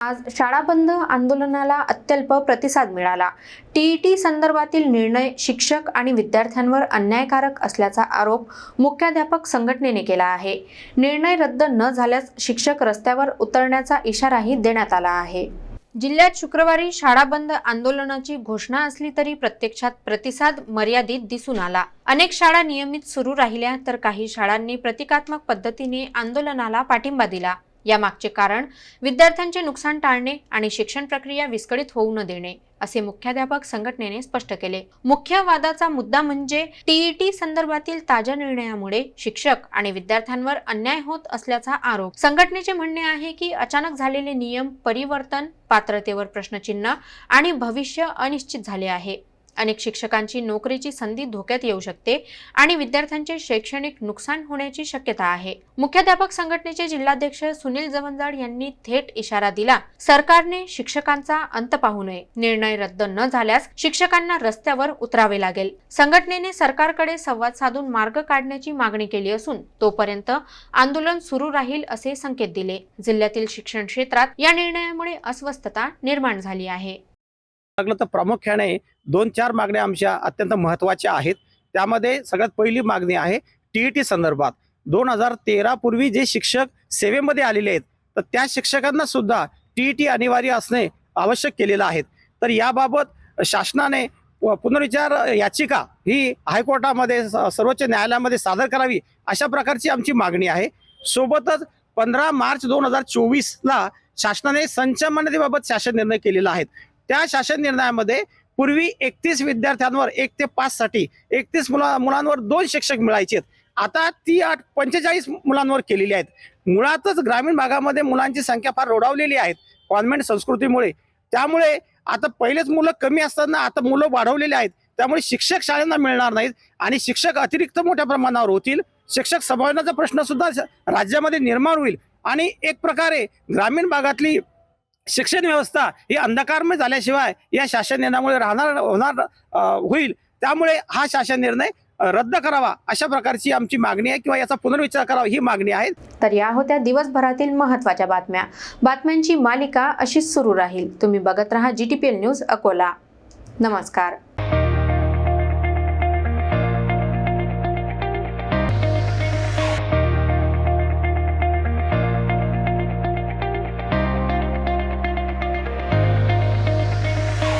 आज शाळा बंद आंदोलनाला अत्यल्प प्रतिसाद मिळाला. टीईटी संदर्भातील निर्णय शिक्षक आणि विद्यार्थ्यांवर अन्यायकारक असल्याचा आरोप मुख्याध्यापक संघटनेने केला आहे. निर्णय रद्द न झाल्यास शिक्षक रस्त्यावर उतरण्याचा इशाराही देण्यात आला आहे. जिल्ह्यात शुक्रवारी शाळा बंद आंदोलनाची घोषणा असली तरी प्रत्यक्षात प्रतिसाद मर्यादित दिसून आला. अनेक शाळा नियमित सुरू राहिल्या तर काही शाळांनी प्रतिकात्मक पद्धतीने आंदोलनाला पाठिंबा दिला. यामागचे कारण विद्यार्थ्यांचे नुकसान टाळणे आणि शिक्षण प्रक्रिया विस्कळीत होऊ न देणे असे मुख्याध्यापक संघटनेने स्पष्ट केले. मुख्य वादाचा मुद्दा म्हणजे टीईटी संदर्भातील ताज्या निर्णयामुळे शिक्षक आणि विद्यार्थ्यांवर अन्याय होत असल्याचा आरोप. संघटनेचे म्हणणे आहे की अचानक झालेले नियम परिवर्तन पात्रतेवर प्रश्नचिन्ह आणि भविष्य अनिश्चित झाले आहे. अनेक शिक्षकांची नोकरीची संधी धोक्यात येऊ शकते आणि विद्यार्थ्यांचे शैक्षणिक नुकसान होण्याची शक्यता आहे. मुख्याध्यापक संघटनेचे जिल्हाध्यक्ष सुनील जवंजाड यांनी थेट इशारा दिला सरकारने शिक्षकांचा अंत पाहू नये. निर्णय रद्द न झाल्यास शिक्षकांना रस्त्यावर उतरावे लागेल. संघटनेने सरकारकडे संवाद साधून मार्ग काढण्याची मागणी केली असून तोपर्यंत आंदोलन सुरू राहील असे संकेत दिले. जिल्ह्यातील शिक्षण क्षेत्रात या निर्णयामुळे अस्वस्थता निर्माण झाली आहे. लागलं तर प्रामुख्याने दोन चार मागण्या आमच्या अत्यंत महत्त्वाच्या आहेत. त्यामध्ये सगळ्यात पहिली मागणी आहे टीईटी संदर्भात. दोन हजार तेरापूर्वी जे शिक्षक सेवेमध्ये आलेले आहेत तर त्या शिक्षकांना सुद्धा टीईटी अनिवार्य असणे आवश्यक केलेलं आहे. तर याबाबत शासनाने पुनर्विचार याचिका ही हायकोर्टामध्ये सर्वोच्च न्यायालयामध्ये सादर करावी अशा प्रकारची आमची मागणी आहे. सोबतच पंधरा मार्च दोन हजार चोवीसला शासनाने संचमान्यतेबाबत शासन निर्णय केलेला आहे. त्या शासन निर्णयामध्ये पूर्वी एकतीस विद्यार्थ्यांवर एक ते पाच साठी एकतीस मुला मुलांवर दोन शिक्षक मिळायचे आता ती आठ पंचेचाळीस मुलांवर केलेली आहेत. मुळातच ग्रामीण भागामध्ये मुलांची संख्या फार रोडावलेली आहेत कॉन्व्हेंट संस्कृतीमुळे. त्यामुळे आता पहिलेच मुलं कमी असताना आता मुलं वाढवलेली आहेत. त्यामुळे शिक्षक शाळांना मिळणार नाहीत आणि शिक्षक अतिरिक्त मोठ्या प्रमाणावर होतील. शिक्षक संभावनाचा प्रश्न सुद्धा राज्यामध्ये निर्माण होईल. आणि एक प्रकारे ग्रामीण भागातली शिक्षण व्यवस्था ही अंधकारमय झाल्याशिवाय या शासन निर्णयामुळे राहणार होणार होईल. त्यामुळे हा शासन निर्णय रद्द करावा अशा प्रकारची आमची मागणी आहे किंवा याचा पुनर्विचार करावा ही मागणी आहे. तर या होत्या दिवसभरातील महत्त्वाच्या बातम्या. बातम्यांची मालिका अशीच सुरू राहील. तुम्ही बघत राहा G T P L news Akola. नमस्कार.